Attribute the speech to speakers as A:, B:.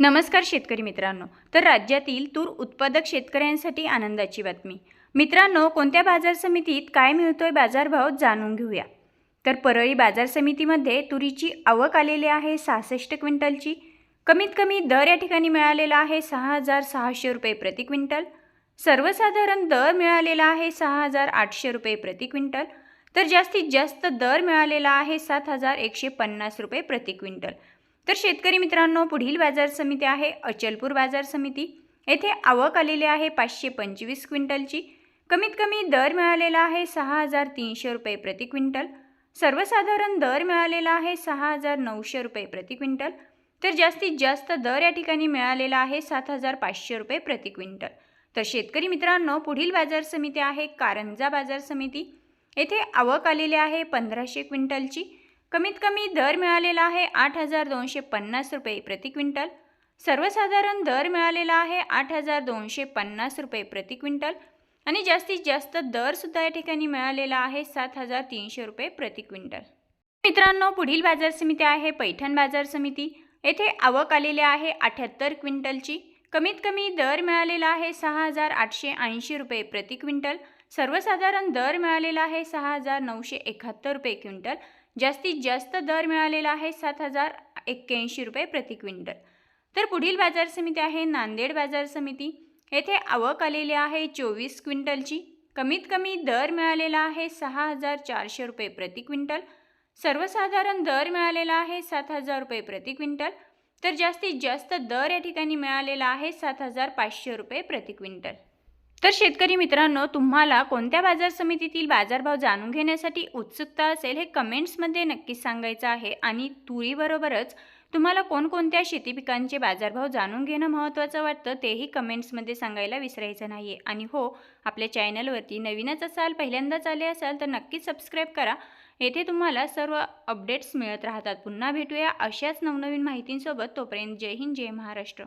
A: नमस्कार शेतकरी मित्रांनो. तर राज्यातील तूर उत्पादक शेतकऱ्यांसाठी आनंदाची बातमी. मित्रांनो कोणत्या बाजार समितीत काय मिळतोय बाजारभाव जाणून घेऊया. तर परळी बाजार समितीमध्ये तुरीची आवक आलेली आहे सहासष्ट क्विंटलची. कमीत कमी दर या ठिकाणी मिळालेला आहे सहा हजार सहाशे रुपये प्रति क्विंटल. सर्वसाधारण दर मिळालेला आहे सहा हजार आठशे रुपये प्रति क्विंटल. तर जास्तीत जास्त दर मिळालेला आहे सात हजार एकशे पन्नास रुपये प्रति क्विंटल. तर शेतकरी मित्रांनो पुढील बाजार समिती आहे अचलपूर बाजार समिती. येथे आवक आलेली आहे पाचशे पंचवीस क्विंटलची. कमीत कमी दर मिळालेला आहे सहा हजार तीनशे रुपये प्रति क्विंटल. सर्वसाधारण दर मिळालेला आहे सहा हजार नऊशे रुपये प्रति क्विंटल. तर जास्तीत जास्त दर या ठिकाणी मिळालेला आहे सात हजार पाचशे रुपये प्रति क्विंटल. तर शेतकरी मित्रांनो पुढील बाजार समिती आहे कारंजा बाजार समिती. येथे आवक आलेली आहे पंधराशे क्विंटलची. कमीत कमी दर मिळालेला आहे आठ हजार दोनशे पन्नास रुपये प्रति क्विंटल. सर्वसाधारण दर मिळालेला आहे आठ हजार दोनशे पन्नास रुपये प्रति क्विंटल. आणि जास्तीत जास्त दरसुद्धा या ठिकाणी मिळालेला आहे सात हजार तीनशे रुपये प्रति क्विंटल. मित्रांनो पुढील बाजार समिती आहे पैठण बाजार समिती. येथे आवक आलेली आहे अठ्याहत्तर क्विंटलची. कमीत कमी दर मिळालेला आहे सहा हजार आठशे ऐंशी रुपये प्रति क्विंटल. सर्वसाधारण दर मिळालेला आहे सहा हजार नऊशे एकाहत्तर रुपये क्विंटल. जास्तीत जास्त दर मिळालेला आहे सात हजार एक्क्याऐंशी रुपये प्रति क्विंटल. तर पुढील बाजार समिती आहे नांदेड बाजार समिती. येथे आवक आलेली आहे चोवीस क्विंटलची. कमीत कमी दर मिळालेला आहे सहा हजार चारशे रुपये प्रति क्विंटल. सर्वसाधारण दर मिळालेला आहे सात हजार रुपये प्रति क्विंटल. तर जास्तीत जास्त दर या ठिकाणी मिळालेला आहे सात हजार पाचशे रुपये प्रति क्विंटल. तर शेतकरी मित्रांनो तुम्हाला कोणत्या बाजार समितीतील बाजारभाव जाणून घेण्यासाठी उत्सुकता असेल हे कमेंट्समध्ये नक्कीच सांगायचं आहे. आणि तुरीबरोबरच तुम्हाला कोणकोणत्या शेती पिकांचे बाजारभाव जाणून घेणं महत्त्वाचं वाटतं तेही कमेंट्समध्ये सांगायला विसरायचं नाही आहे आणि हो आपल्या चॅनलवरती नवीनच असाल पहिल्यांदाच आले असाल तर नक्कीच सबस्क्राईब करा. येथे तुम्हाला सर्व अपडेट्स मिळत राहतात. पुन्हा भेटूया अशाच नवनवीन माहितींसोबत. तोपर्यंत जय हिंद जय महाराष्ट्र.